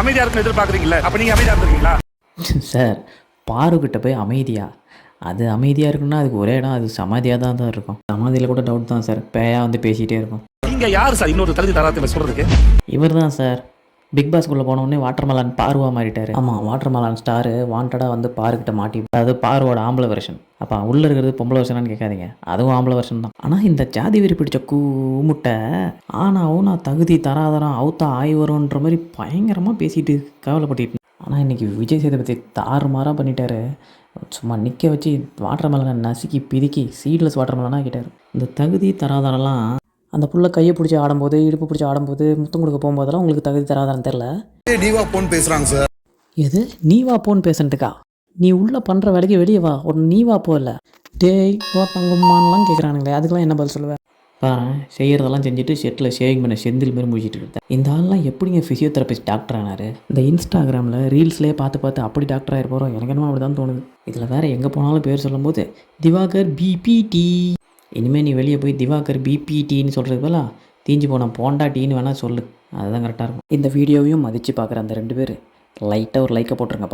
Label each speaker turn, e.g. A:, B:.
A: அமைதியா இருக்குன்னு எதிர்பார்க்குறீங்களா அப்ப நீங்க அமைதியா இருந்திருக்கீங்களா?
B: சார் பாருக்கிட்ட போய் அமைதியா. அது அமைதியாக இருக்குன்னா அதுக்கு ஒரே இடம் அது சமாதியாக தான் தான் இருக்கும். சமாதியில் கூட டவுட் தான் சார். பேயா வந்து பேசிகிட்டே இருக்கும்.
A: நீங்க யார் சார்? இன்னொரு தகுதி தராத்துல சொல்றதுக்கு.
B: இவர் தான் சார். பிக் பாஸ்குள்ளே போனோடனே வாட்டர்மலான் பார்வா மாறிட்டார். ஆமாம் வாட்டர்மலான் ஸ்டாரு வாண்டடாக வந்து பாருக்கிட்ட மாட்டி அது பார்வோட ஆம்பளை வெர்ஷன் அப்போ உள்ளே இருக்கிறது பொம்பளை வெர்ஷனான்னு கேட்காதீங்க. அதுவும் ஆம்பளை வெர்ஷன் தான். ஆனால் இந்த ஜாதி வெறி பிடிச்ச கூமுட்டை ஆனாவும் நான் தகுதி தராதரம் அவுத்தா ஆய் வரும்ன்ற மாதிரி பயங்கரமாக பேசிட்டு கவலைப்பட்டு ஆனால் இன்றைக்கி விஜய் சேதுபதி தாறுமாறாக பண்ணிட்டாரு. சும்மா நிற்க வச்சு வாட்டர் மெலனை நசுக்கி பிதுக்கி சீட்லெஸ் வாட்டர் மெலனாக ஆகிட்டார் இந்த தகுதி தராதரெல்லாம் அந்த புள்ள கையை பிடிச்சி ஆடும்போது இடுப்பு பிடிச்சி ஆடும்போது முத்தம் கொடுக்க போகும்போதெல்லாம் உங்களுக்கு தகுதி தராதான்னு தெரில
C: டிவா போன் பேசுறாங்க சார்
B: எது? நீ வா போன்னு பேசுறதுக்கா? நீ உள்ளே பண்ணுற வேலைக்கு வெளியே வா. ஒரு நீ வா போ இல்லை. டேய் வா தங்கம்மான்லாம் கேட்குறானுங்களே அதுக்கெல்லாம் என்ன பதில் சொல்லுவேன் பாரு செய்கிறதெல்லாம் செஞ்சுட்டு ஷெட்டில் ஷேவிங் பண்ண செந்தில் மாரி முடிச்சிட்டு இருந்தேன் இந்த ஆள்லாம் எப்படிங்க ஃபிசியோதெரபிஸ்ட் டாக்டர் ஆனார்? இந்த இன்ஸ்டாகிராமில் ரீல்ஸ்லேயே பார்த்து பார்த்து அப்படி டாக்டர் போகிறோம் எனக்கு என்னமோ அப்படி தான் தோணுது. இதில் வேறு எங்கே போனாலும் பேர் சொல்லும்போது திவாகர் பிபிடி இனிமேல் நீ வெளியே போய் திவாகர் பிபிடின்னு சொல்கிறது போல தீஞ்சு போன போண்டா டீன்னு வேணால் சொல்லு. அதுதான் கரெக்டாக இருக்கும். இந்த வீடியோவையும் மதித்து பார்க்குற அந்த ரெண்டு பேர். லைட்டாக ஒரு லைக்கை போட்டுருங்கப்பா.